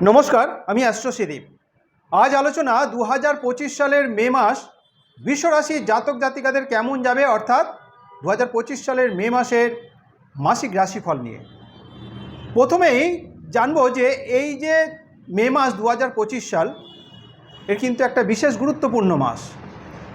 নমস্কার, আমি অ্যাস্ট্রোসিদীপ। আজ আলোচনা দু হাজার পঁচিশ সালের মে মাস, বিশ্বরাশি জাতক জাতিকাদের কেমন যাবে, অর্থাৎ দু হাজার পঁচিশ সালের মে মাসের মাসিক রাশিফল নিয়ে। প্রথমেই জানব যে এই যে মে মাস দু হাজার পঁচিশ সাল, এর কিন্তু একটা বিশেষ গুরুত্বপূর্ণ মাস।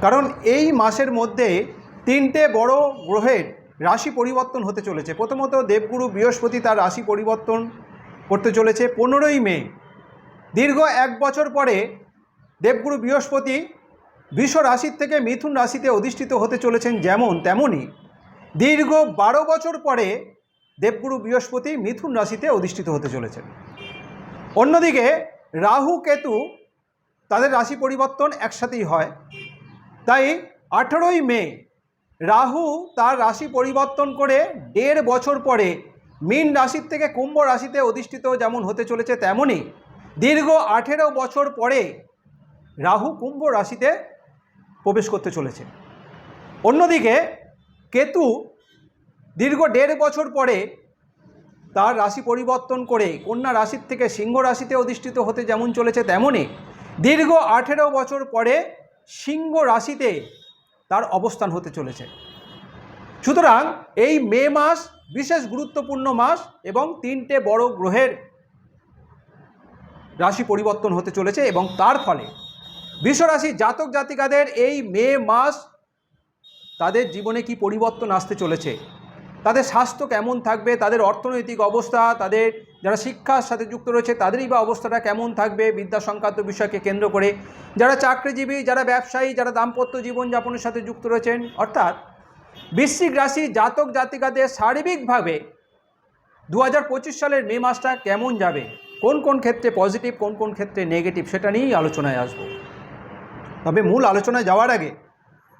কারণ এই মাসের মধ্যে তিনটে বড় গ্রহের রাশি পরিবর্তন হতে চলেছে। প্রথমত দেবগুরু বৃহস্পতি তার রাশি পরিবর্তন করতে চলেছে পনেরোই মে। দীর্ঘ এক বছর পরে দেবগুরু বৃহস্পতি বৃষ রাশির থেকে মিথুন রাশিতে অধিষ্ঠিত হতে চলেছেন যেমন তেমনই। দীর্ঘ বারো বছর পরে দেবগুরু বৃহস্পতি মিথুন রাশিতে অধিষ্ঠিত হতে চলেছেন। অন্যদিকে রাহু কেতু তাদের রাশি পরিবর্তন একসাথেই হয়। তাই আঠেরোই মে রাহু তার রাশি পরিবর্তন করে দেড় বছর পরে মীন রাশির থেকে কুম্ভ রাশিতে অধিষ্ঠিত যেমন হতে চলেছে তেমনই দীর্ঘ আঠেরো বছর পরে রাহু কুম্ভ রাশিতে প্রবেশ করতে চলেছে। অন্যদিকে কেতু দীর্ঘ দেড় বছর পরে তার রাশি পরিবর্তন করে কন্যা রাশির থেকে সিংহ রাশিতে অধিষ্ঠিত হতে যেমন চলেছে তেমনই দীর্ঘ আঠেরো বছর পরে সিংহ রাশিতে তার অবস্থান হতে চলেছে। সুতরাং এই মে মাস বিশেষ গুরুত্বপূর্ণ মাস এবং তিনটে বড় গ্রহের রাশি পরিবর্তন হতে চলেছে এবং তার ফলে বিশ্বরাশি জাতক জাতিকাদের এই মে মাস তাদের জীবনে কি পরিবর্তন আসতে চলেছে? তাদের স্বাস্থ্য কেমন থাকবে? তাদের অর্থনৈতিক অবস্থা? তাদের যারা শিক্ষার সাথে যুক্ত রয়েছে, তাদেরই বা অবস্থাটা কেমন থাকবে? বিদ্যা সংক্রান্ত বিষয়কে কেন্দ্র করে যারা চাকরিজীবী, যারা ব্যবসায়ী, যারা দাম্পত্য জীবনযাপনের সাথে যুক্ত রয়েছেন, অর্থাৎ বৃশ্চিক রাশি জাতক জাতিকাদের শারীরিকভাবে দু হাজার সালের মে মাসটা কেমন যাবে? কোন কোন ক্ষেত্রে পজিটিভ, কোন কোন ক্ষেত্রে নেগেটিভ সেটা নিয়েই আলোচনায় আসব। তবে মূল আলোচনায় যাওয়ার আগে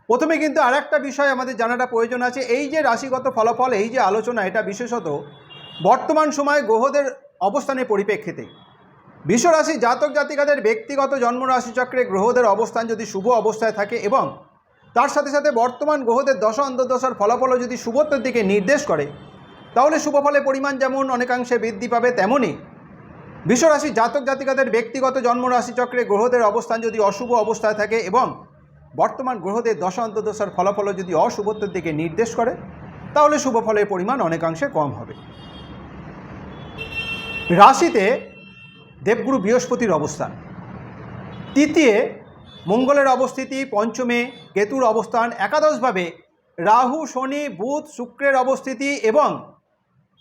প্রথমে কিন্তু আর একটা বিষয় আমাদের জানাটা প্রয়োজন আছে। এই যে রাশিগত ফলাফল, এই যে আলোচনা, এটা বিশেষত বর্তমান সময়ে গ্রহদের অবস্থানের পরিপ্রেক্ষিতে। বিশ্বরাশি জাতক জাতিকাদের ব্যক্তিগত জন্ম রাশিচক্রে গ্রহদের অবস্থান যদি শুভ অবস্থায় থাকে এবং তার সাথে সাথে বর্তমান গ্রহদের দশা অন্তর্দশার ফলাফলও যদি শুভত্বের দিকে নির্দেশ করে, তাহলে শুভফলের পরিমাণ যেমন অনেকাংশে বৃদ্ধি পাবে তেমনই। বিশ্বরাশি জাতক জাতিকাদের ব্যক্তিগত জন্ম রাশিচক্রে গ্রহদের অবস্থান যদি অশুভ অবস্থায় থাকে এবং বর্তমান গ্রহদের দশা অন্তর্দশার ফলাফলও যদি অশুভত্বের দিকে নির্দেশ করে, তাহলে শুভফলের পরিমাণ অনেকাংশে কম হবে। রাশিতে দেবগুরু বৃহস্পতির অবস্থান। তৃতীয় মঙ্গলের অবস্থিতি পঞ্চমে, কেতুর অবস্থান একাদশভাবে, রাহু, শনি, বুধ, শুক্রের অবস্থিতি এবং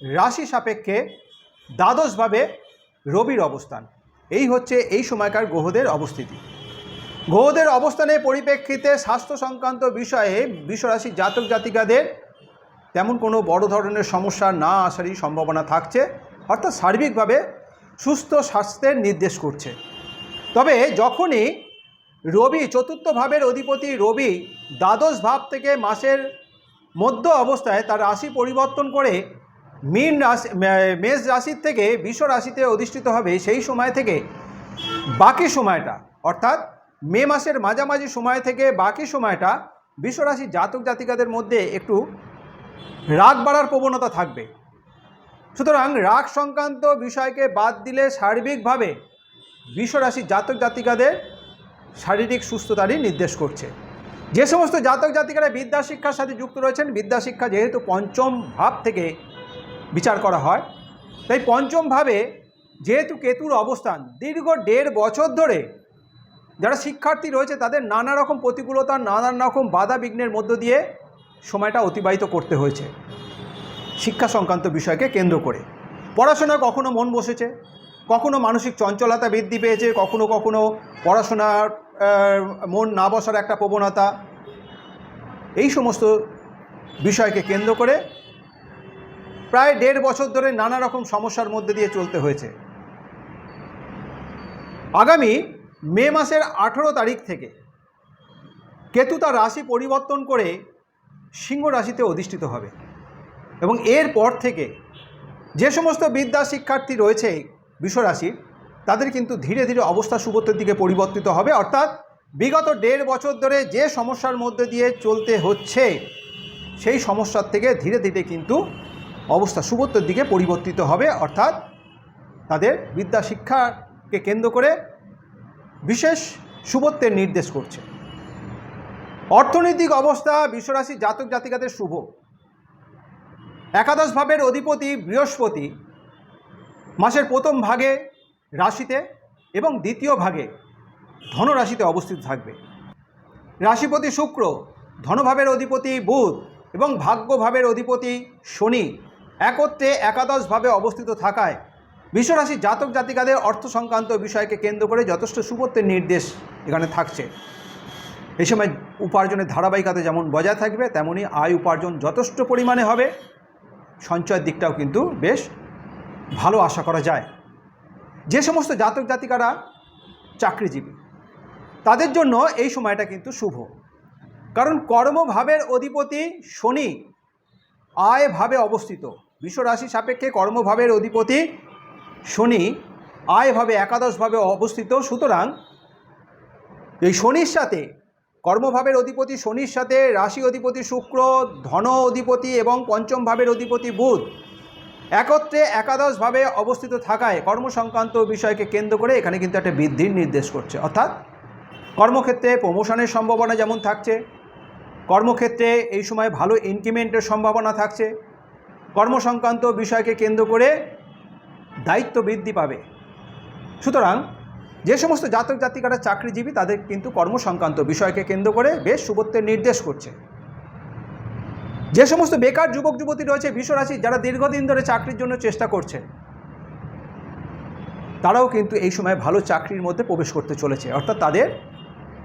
রাশি সাপেক্ষে দ্বাদশভাবে রবির অবস্থান। এই হচ্ছে এই সময়কার গ্রহদের অবস্থিতি। গ্রহদের অবস্থানের পরিপ্রেক্ষিতে স্বাস্থ্য সংক্রান্ত বিষয়ে বিশ্বরাশির জাতক জাতিকাদের তেমন কোনো বড় ধরনের সমস্যা না আসারই সম্ভাবনা থাকছে, অর্থাৎ সার্বিকভাবে সুস্থ স্বাস্থ্যের নির্দেশ করছে। তবে যখনই রবি, চতুর্থ ভাবের অধিপতি রবি, দ্বাদশ ভাব থেকে মাসের মধ্য অবস্থায় তার রাশি পরিবর্তন করে মীন রাশি মেষ রাশির থেকে বিশ্ব রাশিতে অধিষ্ঠিত হবে সেই সময় থেকে বাকি সময়টা। অর্থাৎ মে মাসের মাঝামাঝি সময় থেকে বাকি সময়টা বিশ্বরাশি জাতক জাতিকাদের মধ্যে একটু রাগ বাড়ার প্রবণতা থাকবে। সুতরাং রাগ সংক্রান্ত বিষয়কে বাদ দিলে সার্বিকভাবে বিশ্বরাশির জাতক জাতিকাদের শারীরিক সুস্থতারই নির্দেশ করছে। যে সমস্ত জাতক জাতিকারা বিদ্যা শিক্ষার সাথে যুক্ত রয়েছেন, বিদ্যা শিক্ষা যেহেতু পঞ্চম ভাব থেকে বিচার করা হয়, তাই পঞ্চম ভাবে যেহেতু কেতুর অবস্থান, দীর্ঘ দেড় বছর ধরে যারা শিক্ষার্থী রয়েছে, তাদের নানা রকম প্রতিকূলতা নানান রকম বাধা বিঘ্নের মধ্য দিয়ে সময়টা অতিবাহিত করতে হয়েছে। শিক্ষা সংক্রান্ত বিষয়কে কেন্দ্র করে। পড়াশোনায় কখনো মন বসেছে, কখনো মানসিক চঞ্চলতা বৃদ্ধি পেয়েছে, কখনো কখনো পড়াশোনার মন না বসার একটা প্রবণতা, এই সমস্ত বিষয়কে কেন্দ্র করে প্রায় দেড় বছর ধরে নানা রকম সমস্যার মধ্যে দিয়ে চলতে হয়েছে। আগামী মে মাসের আঠেরো তারিখ থেকে কেতু তার রাশি পরিবর্তন করে সিংহ রাশিতে অধিষ্ঠিত হবে এবং এর পর থেকে যে সমস্ত বিদ্যা শিক্ষার্থী রয়েছে, বিশ্বরাশির তাদের কিন্তু ধীরে ধীরে অবস্থা শুভত্বের দিকে পরিবর্তিত হবে। অর্থাৎ বিগত দেড় বছর ধরে যে সমস্যার মধ্যে দিয়ে চলতে হচ্ছে, সেই সমস্যার থেকে ধীরে ধীরে কিন্তু অবস্থা শুভত্বের দিকে পরিবর্তিত হবে। অর্থাৎ তাদের বিদ্যা শিক্ষাকে কেন্দ্র করে বিশেষ শুভত্বের নির্দেশ করছে। অর্থনৈতিক অবস্থা বিশ্বরাশি জাতক জাতিকাদের শুভ। একাদশ ভাবের অধিপতি বৃহস্পতি মাসের প্রথম ভাগে রাশিতে এবং দ্বিতীয় ভাগে ধনরাশিতে অবস্থিত থাকবে। রাশিপতি শুক্র ধনভাবের অধিপতি বুধ এবং ভাগ্যভাবের অধিপতি শনি একত্রে একাদশভাবে অবস্থিত থাকায় বিশ্বরাশি জাতক জাতিকাদের অর্থ সংক্রান্ত বিষয়কে কেন্দ্র করে যথেষ্ট সুবত্বের নির্দেশ এখানে থাকছে। এই সময় উপার্জনের ধারাবাহিকতা যেমন বজায় থাকবে, তেমনি আয় উপার্জন যথেষ্ট পরিমাণে হবে। সঞ্চয়ের দিকটাও কিন্তু বেশ ভালো আশা করা যায়। যে সমস্ত জাতক জাতিকারা চাকরিজীবী, তাদের জন্য এই সময়টা কিন্তু শুভ। কারণ কর্মভাবের অধিপতি শনি আয় ভাবে অবস্থিত। বিশ্বরাশি সাপেক্ষে কর্মভাবের অধিপতি শনি আয় ভাবে একাদশভাবে অবস্থিত। সুতরাং এই শনির সাথে, কর্মভাবের অধিপতি শনির সাথে রাশি অধিপতি শুক্র, ধন অধিপতি এবং পঞ্চম ভাবের অধিপতি বুধ একত্রে একাদশভাবে অবস্থিত থাকায় কর্মসংক্রান্ত বিষয়কে কেন্দ্র করে এখানে কিন্তু একটা বৃদ্ধির নির্দেশ করছে। অর্থাৎ কর্মক্ষেত্রে প্রমোশনের সম্ভাবনা যেমন থাকছে, কর্মক্ষেত্রে এই সময় ভালো ইনক্রিমেন্টের সম্ভাবনা থাকছে, কর্মসংক্রান্ত বিষয়কে কেন্দ্র করে দায়িত্ব বৃদ্ধি পাবে। সুতরাং যে সমস্ত জাতক জাতিকারা চাকরিজীবী তাদের কিন্তু কর্মসংক্রান্ত বিষয়কে কেন্দ্র করে বেশ শুভত্বের নির্দেশ করছে। যে সমস্ত বেকার যুবক, যুবতী রয়েছে বিশ্বরাশি যারা দীর্ঘদিন ধরে চাকরির জন্য চেষ্টা করছে, তারাও কিন্তু এই সময় ভালো চাকরির মধ্যে প্রবেশ করতে চলেছে। অর্থাৎ তাদের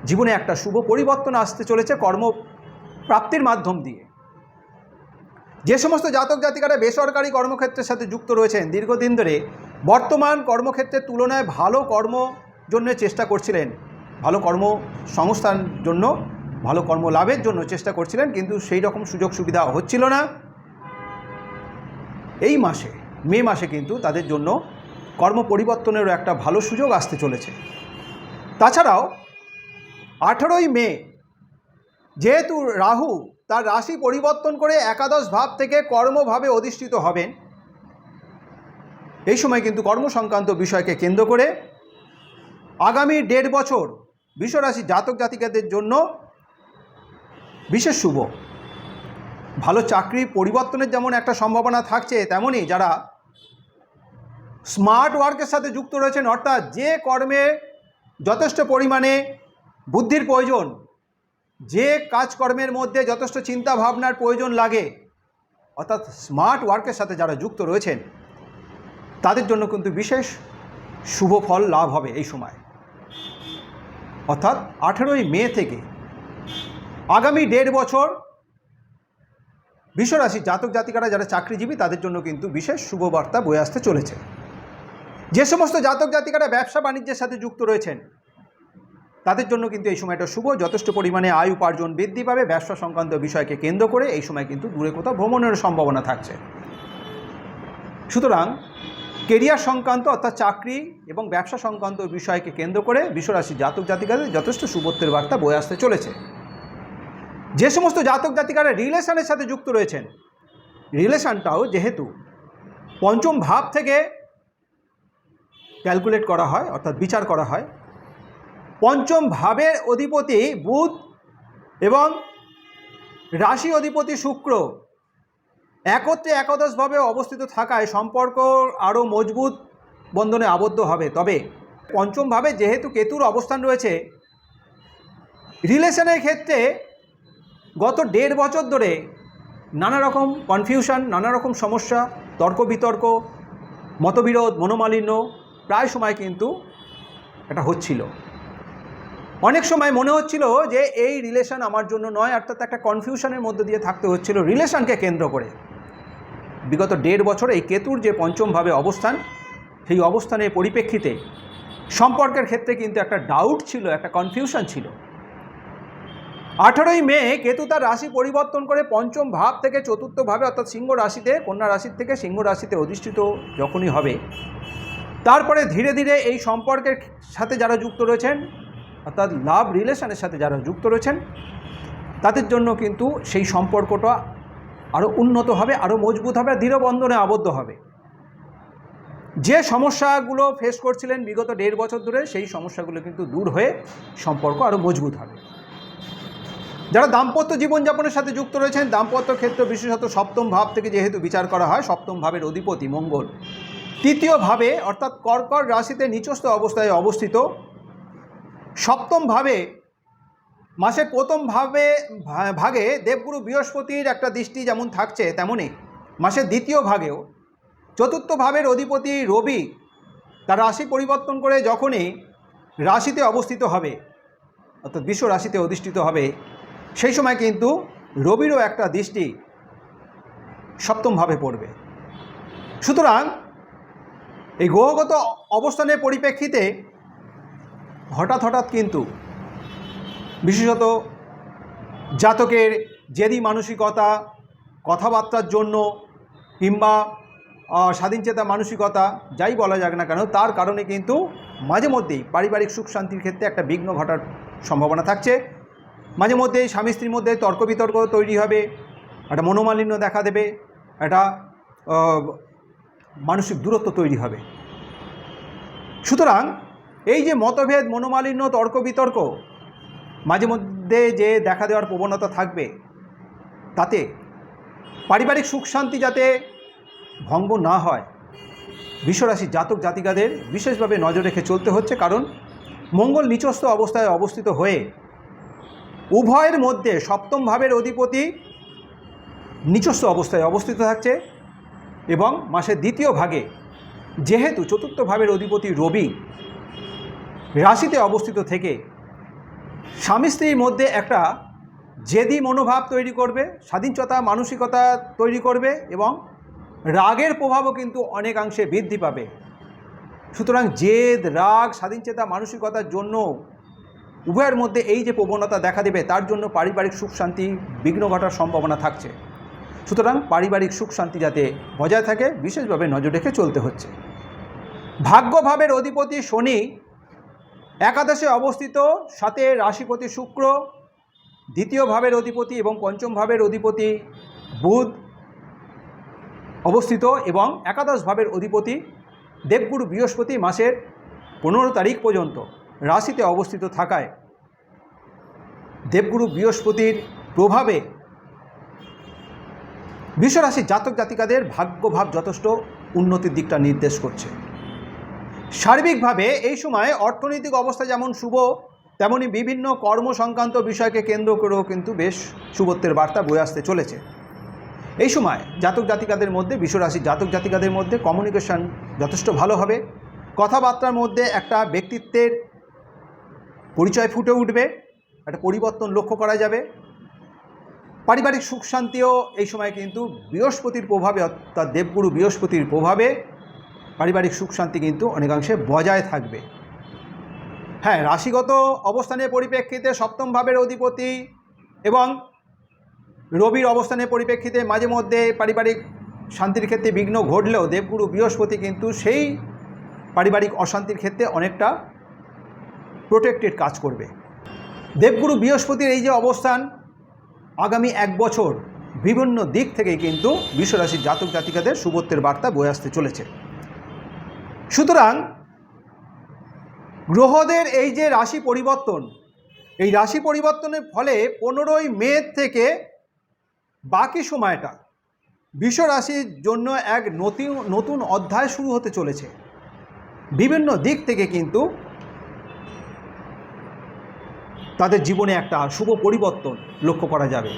জীবনে একটা শুভ পরিবর্তন আসতে চলেছে কর্ম প্রাপ্তির মাধ্যম দিয়ে। যে সমস্ত জাতক জাতিকারা বেসরকারি কর্মক্ষেত্রের সাথে যুক্ত রয়েছেন, দীর্ঘদিন ধরে বর্তমান কর্মক্ষেত্রের তুলনায় ভালো কর্ম জন্য চেষ্টা করছিলেন, ভালো কর্ম সংস্থান জন্য ভালো কর্ম লাভের জন্য চেষ্টা করছিলেন, কিন্তু সেই রকম সুযোগ সুবিধা হচ্ছিল না। এই মাসে, মে মাসে কিন্তু তাদের জন্য কর্ম পরিবর্তনেরও একটা ভালো সুযোগ আসতে চলেছে। তাছাড়াও, আঠেরোই মে, যেহেতু রাহু তার রাশি পরিবর্তন করে একাদশ ভাব থেকে কর্মভাবে অধিষ্ঠিত হবেন, এই সময় কিন্তু কর্মসংক্রান্ত বিষয়কে কেন্দ্র করে আগামী দেড় বছর বিশ্বরাশি জাতক জাতিকাদের জন্য বিশেষ শুভ। ভালো চাকরি পরিবর্তনের যেমন একটা সম্ভাবনা থাকছে, তেমনই যারা স্মার্ট ওয়ার্কের সাথে যুক্ত রয়েছেন, অর্থাৎ যে কর্মে যথেষ্ট পরিমাণে বুদ্ধির প্রয়োজন, যে কাজকর্মের মধ্যে যথেষ্ট চিন্তা ভাবনার প্রয়োজন লাগে, অর্থাৎ স্মার্ট ওয়ার্কের সাথে যারা যুক্ত রয়েছেন, তাদের জন্য কিন্তু বিশেষ শুভ ফল লাভ হবে এই সময়। অর্থাৎ আঠেরোই মে থেকে আগামী দেড় বছর বিশ্বরাশি জাতক জাতিকারা যারা চাকরিজীবী, তাদের জন্য কিন্তু বিশেষ শুভবার্তা বয়ে আসতে চলেছে। যে সমস্ত জাতক জাতিকারা ব্যবসা বাণিজ্যের সাথে যুক্ত রয়েছেন, তাদের জন্য কিন্তু এই সময়টা শুভ। যথেষ্ট পরিমাণে আয় উপার্জন বৃদ্ধি পাবে। ব্যবসা সংক্রান্ত বিষয়কে কেন্দ্র করে এই সময় কিন্তু দূরে কোথাও ভ্রমণের সম্ভাবনা থাকছে। সুতরাং কেরিয়ার সংক্রান্ত অর্থাৎ চাকরি এবং ব্যবসা সংক্রান্ত বিষয়কে কেন্দ্র করে বিশ্বরাশি জাতক জাতিকাদের যথেষ্ট শুভত্বের বার্তা বয়ে আসতে চলেছে। যে সমস্ত জাতক জাতিকারা রিলেশনের সাথে যুক্ত রয়েছেন রিলেশনটাও যেহেতু পঞ্চম ভাব থেকে ক্যালকুলেট করা হয়, অর্থাৎ বিচার করা হয়, পঞ্চম ভাবের অধিপতি বুধ এবং রাশি অধিপতি শুক্র একত্রে একাদশভাবে অবস্থিত থাকায় সম্পর্ক আরও মজবুত বন্ধনে আবদ্ধ হবে। তবে পঞ্চমভাবে যেহেতু কেতুর অবস্থান রয়েছে রিলেশনের ক্ষেত্রে গত দেড় বছর ধরে নানা রকম কনফিউশন নানা রকম সমস্যা তর্ক বিতর্ক মতবিরোধ, মনোমালিন্য প্রায় সময় কিন্তু এটা হচ্ছিল। অনেক সময় মনে হচ্ছিল যে এই রিলেশন আমার জন্য নয়, অর্থাৎ একটা কনফিউশনের মধ্যে দিয়ে থাকতে হচ্ছিল রিলেশনকে কেন্দ্র করে। বিগত দেড় বছর এই কেতুর যে পঞ্চমভাবে অবস্থান, সেই অবস্থানের পরিপ্রেক্ষিতে সম্পর্কের ক্ষেত্রে কিন্তু একটা ডাউট ছিল, একটা কনফিউশন ছিল। আঠারোই মে কেতু তার রাশি পরিবর্তন করে পঞ্চম ভাব থেকে চতুর্থ ভাবে, অর্থাৎ সিংহ রাশিতে, কন্যা রাশির থেকে সিংহ রাশিতে অধিষ্ঠিত যখনই হবে। তারপরে ধীরে ধীরে এই সম্পর্কের সাথে যারা যুক্ত রয়েছেন, অর্থাৎ লাভ রিলেশনের সাথে যারা যুক্ত রয়েছেন, তাদের জন্য কিন্তু সেই সম্পর্কটা আরও উন্নত হবে আরও মজবুত হবে, আর দৃঢ়বন্ধনে আবদ্ধ হবে। যে সমস্যাগুলো ফেস করছিলেন বিগত দেড় বছর ধরে, সেই সমস্যাগুলো কিন্তু দূর হয়ে সম্পর্ক আরও মজবুত হবে। যারা দাম্পত্য জীবনযাপনের সাথে যুক্ত রয়েছেন, দাম্পত্য ক্ষেত্র বিশেষত সপ্তম ভাব থেকে যেহেতু বিচার করা হয়, সপ্তম ভাবের অধিপতি মঙ্গল। তৃতীয় ভাবে, অর্থাৎ কর্কট রাশিতে নিচস্থ অবস্থায় অবস্থিত, সপ্তম ভাবে, মাসের প্রথম ভাবে, ভাগে দেবগুরু বৃহস্পতির একটা দৃষ্টি যেমন থাকছে তেমনই মাসের দ্বিতীয় ভাগেও, চতুর্থ ভাবের অধিপতি রবি তার রাশি পরিবর্তন করে যখনই রাশিতে অবস্থিত হবে, অর্থাৎ বিশ্ব রাশিতে অধিষ্ঠিত হবে সেই সময় কিন্তু রবিরও একটা দৃষ্টি সপ্তমভাবে পড়বে। সুতরাং এই গ্রহগত অবস্থানের পরিপ্রেক্ষিতে হঠাৎ হঠাৎ কিন্তু বিশেষত জাতকের জেদি মানসিকতা, কথাবার্তার জন্য কিংবা স্বাধীনচেতা মানসিকতা, যাই বলা যাক না কেন, তার কারণে কিন্তু মাঝে মধ্যেই পারিবারিক সুখ শান্তির ক্ষেত্রে একটা বিঘ্ন ঘটার সম্ভাবনা থাকছে। মাঝে মধ্যেই স্বামী স্ত্রীর মধ্যে তর্ক বিতর্ক তৈরি হবে, একটা মনোমালিন্য দেখা দেবে, একটা মানসিক দূরত্ব তৈরি হবে। সুতরাং এই যে মতভেদ, মনোমালিন্য, তর্ক বিতর্ক, মাঝে মধ্যে যে দেখা দেওয়ার প্রবণতা থাকবে, তাতে পারিবারিক সুখ শান্তি যাতে ভঙ্গ না হয় বিশ্বরাশির জাতক জাতিকাদের বিশেষভাবে নজর রেখে চলতে হচ্ছে, কারণ মঙ্গল নিচস্থ অবস্থায় অবস্থিত হয়ে উভয়ের মধ্যে সপ্তম ভাবের অধিপতি নিচস্থ অবস্থায় অবস্থিত থাকছে এবং মাসের দ্বিতীয় ভাগে যেহেতু চতুর্থ ভাবের অধিপতি রবি রাশিতে অবস্থিত থেকে স্বামী স্ত্রীর মধ্যে একটা জেদি মনোভাব তৈরি করবে, স্বাধীনচতা, মানসিকতা তৈরি করবে এবং রাগের প্রভাবও কিন্তু অনেকাংশে বৃদ্ধি পাবে। সুতরাং জেদ, রাগ, স্বাধীনচেতা, মানসিকতার জন্য উভয়ের মধ্যে এই যে প্রবণতা দেখা দেবে, তার জন্য পারিবারিক সুখ শান্তি বিঘ্ন ঘটার সম্ভাবনা থাকছে। সুতরাং পারিবারিক সুখ শান্তি যাতে বজায় থাকে, বিশেষভাবে নজর রেখে চলতে হচ্ছে। ভাগ্যভাবের অধিপতি শনি একাদশে অবস্থিত, সাথে রাশিপতি শুক্র, দ্বিতীয় ভাবের অধিপতি এবং পঞ্চম ভাবের অধিপতি বুধ অবস্থিত এবং একাদশ ভাবের অধিপতি দেবগুরু বৃহস্পতি মাসের পনেরো তারিখ পর্যন্ত। রাশিতে অবস্থিত থাকায় দেবগুরু বৃহস্পতির প্রভাবে বিশ্বরাশির জাতক জাতিকাদের ভাগ্যভাব যথেষ্ট উন্নতির দিকটা নির্দেশ করছে। সার্বিকভাবে এই সময় অর্থনৈতিক অবস্থা যেমন শুভ, তেমনি বিভিন্ন কর্ম সংক্রান্ত বিষয়কে কেন্দ্র করেও কিন্তু বেশ শুভত্বের বার্তা বয়ে আসতে চলেছে। এই সময় জাতক জাতিকাদের মধ্যে, বিশ্বরাশির জাতক জাতিকাদের মধ্যে কমিউনিকেশন যথেষ্ট ভালো হবে। কথাবার্তার মধ্যে একটা ব্যক্তিত্বের পরিচয় ফুটে উঠবে, একটা পরিবর্তন লক্ষ্য করা যাবে। পারিবারিক সুখ শান্তিও এই সময় কিন্তু বৃহস্পতির প্রভাবে, অর্থাৎ দেবগুরু বৃহস্পতির প্রভাবে পারিবারিক সুখ শান্তি কিন্তু অনেকাংশে বজায় থাকবে। হ্যাঁ রাশিগত অবস্থানের পরিপ্রেক্ষিতে সপ্তম ভাবের অধিপতি এবং রবির অবস্থানের পরিপ্রেক্ষিতে মাঝে মধ্যে পারিবারিক শান্তির ক্ষেত্রে বিঘ্ন ঘটলেও দেবগুরু বৃহস্পতি কিন্তু সেই পারিবারিক অশান্তির ক্ষেত্রে অনেকটা প্রোটেক্টেড কাজ করবে। দেবগুরু বৃহস্পতির এই যে অবস্থান, আগামী এক বছর বিভিন্ন দিক থেকে কিন্তু বিশ্বরাশির জাতক জাতিকাদের শুভত্বের বার্তা বয়ে আসতে চলেছে। সুতরাং গ্রহদের এই যে রাশি পরিবর্তন, এই রাশি পরিবর্তনের ফলে পনেরোই মে থেকে বাকি সময়টা বিশ্ব রাশির জন্য এক নতুন নতুন অধ্যায় শুরু হতে চলেছে। বিভিন্ন দিক থেকে কিন্তু তাদের জীবনে একটা শুভ পরিবর্তন লক্ষ্য করা যাবে।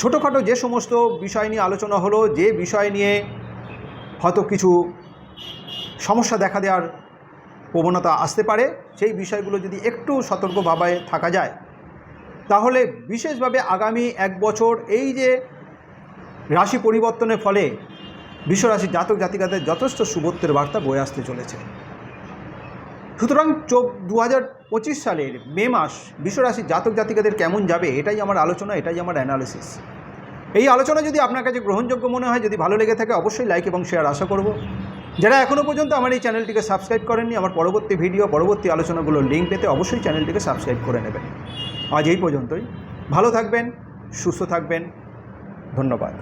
ছোটোখাটো যে সমস্ত বিষয় নিয়ে আলোচনা হলো, যে বিষয় নিয়ে হয়তো কিছু সমস্যা দেখা দেওয়ার প্রবণতা আসতে পারে, সেই বিষয়গুলো যদি একটু সতর্কভাবে থাকা যায়, তাহলে বিশেষভাবে আগামী এক বছর এই যে রাশি পরিবর্তনের ফলে বিশ্বরাশির জাতক জাতিকাদের যথেষ্ট শুভত্বের বার্তা বয়ে আসতে চলেছে। সুতরাং চোখ দু সালের মে মাস বিশ্বরাশির জাতক জাতিকাদের কেমন যাবে এটাই আমার আলোচনা, এটাই আমার অ্যানালিসিস এই আলোচনা যদি আপনার কাছে গ্রহণযোগ্য মনে হয়, যদি ভালো লেগে থাকে অবশ্যই লাইক এবং শেয়ার আশা করব। যারা এখনও পর্যন্ত আমার এই চ্যানেলটিকে সাবস্ক্রাইব করেননি, আমার পরবর্তী ভিডিও পরবর্তী আলোচনাগুলোর লিঙ্ক পেতে অবশ্যই চ্যানেলটিকে সাবস্ক্রাইব করে নেবেন। আজ এই পর্যন্তই। ভালো থাকবেন, সুস্থ থাকবেন। ধন্যবাদ।